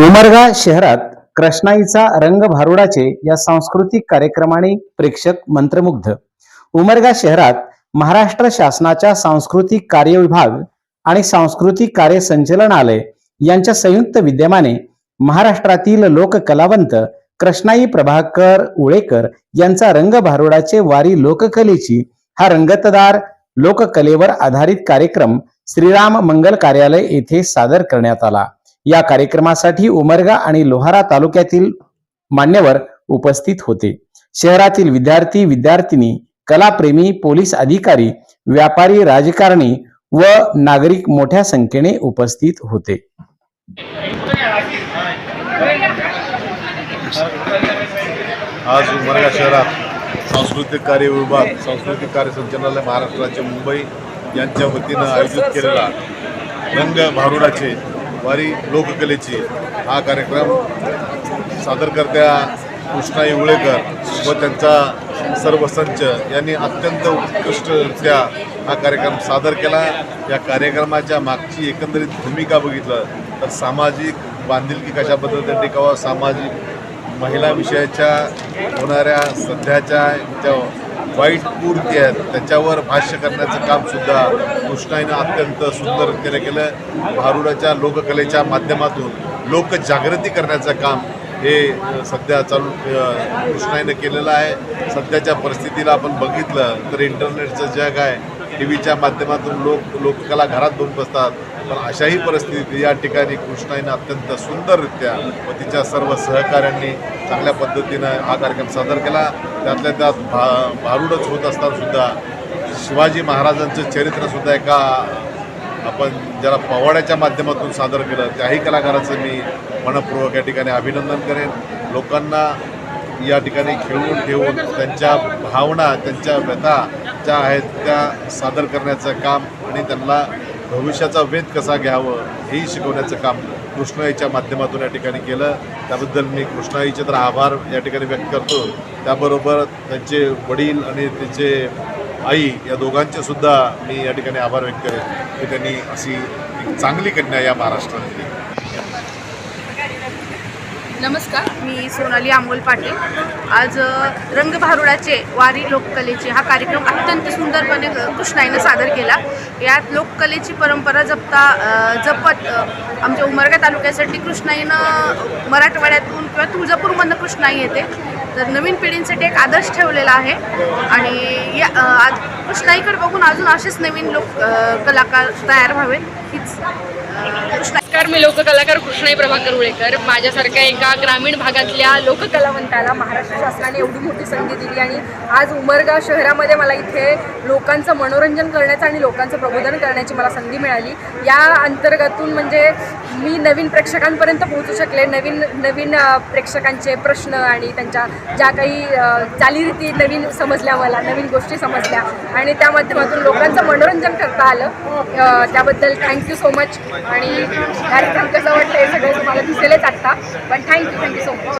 उमरगा शहरात कृष्णाईचा रंग भारुडाचे या सांस्कृतिक कार्यक्रमाने प्रेक्षक मंत्रमुग्ध. उमरगा शहरात महाराष्ट्र शासनाच्या सांस्कृतिक कार्य विभाग आणि सांस्कृतिक कार्य संचालनालय यांच्या संयुक्त विद्यमाने महाराष्ट्रातील लोककलावंत कृष्णाई प्रभाकर उळेकर यांचा रंग भारुडाचे वारी लोककलेची हा रंगतदार लोककलेवर आधारित कार्यक्रम श्रीराम मंगल कार्यालय येथे सादर करण्यात आला. या कार्यक्रमासाठी उमरगा आणि लोहारा तालुक्यातील मान्यवर उपस्थित होते. शहरातील विद्यार्थी विद्यार्थिनी कलाप्रेमी पोलीस अधिकारी व्यापारी राजकारणी व नागरिक मोठ्या संख्येने उपस्थित होते. आज उमरगा शहरात सांस्कृतिक कार्य विभाग सांस्कृतिक कार्य संचालनालय महाराष्ट्र राज्य मुंबई यांच्या वतीनं आयोजित केलेला रंग भारुडाचे वारी लोककलेची हा कार्यक्रम सादरकर्त्या कृष्णा इवळेकर व त्यांचा सर्व संच यांनी अत्यंत उत्कृष्टरित्या हा कार्यक्रम सादर केला. या कार्यक्रमाच्या मागची एकंदरीत भूमिका बघितलं तर सामाजिक बांधिलकी कशा पद्धतीने टिकावं सामाजिक महिला विषयाच्या होणाऱ्या सध्याच्या ज्या वाईट पूर्ती आहेत त्याच्यावर भाष्य करण्याचं कामसुद्धा कृष्णाईनं अत्यंत सुंदररीतीने केलं. भारुडाच्या लोककलेच्या माध्यमातून लोकजागृती करण्याचं काम हे सध्या चालू कृष्णाईनं केलेलं आहे. सध्याच्या परिस्थितीला आपण बघितलं तर इंटरनेटचं जग आहे. टी व्हीच्या माध्यमातून लोक लोककला घरात दोन बसतात. पण अशाही परिस्थितीत या ठिकाणी कृष्णाईनं अत्यंत सुंदररित्या व तिच्या सर्व सहकाऱ्यांनी चांगल्या पद्धतीनं हा कार्यक्रम सादर केला. त्यातल्या त्यात भा भारूडच होत असतानासुद्धा शिवाजी महाराजांचं चरित्रसुद्धा एका आपण ज्याला पवाड्याच्या माध्यमातून सादर केलं त्याही कलाकाराचं मी मनपूर्वक या ठिकाणी अभिनंदन करेन. लोकांना या ठिकाणी खेळवून ठेवून त्यांच्या भावना त्यांच्या व्यथा ज्या आहेत त्या सादर करण्याचं काम आणि त्यांना भविष्याचा वेध कसा घ्यावं हेही शिकवण्याचं काम कृष्णाईच्या माध्यमातून या ठिकाणी केलं. त्याबद्दल मी कृष्णाईचे तर आभार या ठिकाणी व्यक्त करतो. त्याबरोबर त्यांचे वडील आणि त्यांचे आई या दोघांचे सुद्धा मी या ठिकाणी आभार व्यक्त करेन की त्यांनी अशी एक चांगली कन्या या महाराष्ट्रात दिली नमस्कार मी सोनाली अमोल पाटील. आज रंगभारुडाचे वारी लोककलेचे हा कार्यक्रम अत्यंत सुंदरपणे कृष्णाईनं सादर केला. यात लोककलेची परंपरा जपता जपत आमच्या उमरगा तालुक्यासाठी कृष्णाईनं मराठवाड्यातून किंवा तुळजापूरमधनं कृष्णाई येते. तर नवीन पिढींसाठी एक आदर्श ठेवलेला आहे. आणि या आज कृष्णाईकडे बघून अजून असेच नवीन लोक कलाकार तयार व्हावेत हीच अ, नमस्कार मी लोककलाकार कृष्णाई प्रभाकर उळेकर माझ्यासारख्या एका ग्रामीण भागातल्या लोककलावंताला महाराष्ट्र शासनाने एवढी मोठी संधी दिली आणि आज उमरगा शहरामध्ये मला इथे लोकांचं मनोरंजन करण्याचं आणि लोकांचं प्रबोधन करण्याची मला संधी मिळाली. या अंतर्गतून म्हणजे मी नवीन प्रेक्षकांपर्यंत पोहोचू शकले. नवीन नवीन प्रेक्षकांचे प्रश्न आणि त्यांच्या ज्या काही चालीरीती नवीन समजल्या मला नवीन गोष्टी समजल्या आणि त्या माध्यमातून लोकांचं मनोरंजन करता आलं. त्याबद्दल थँक्यू सो मच आणि कार्यक्रम कसं वाटलं हे सगळं तुम्हाला दिसेलच आत्ता. पण थँक्यू थँक्यू सो मच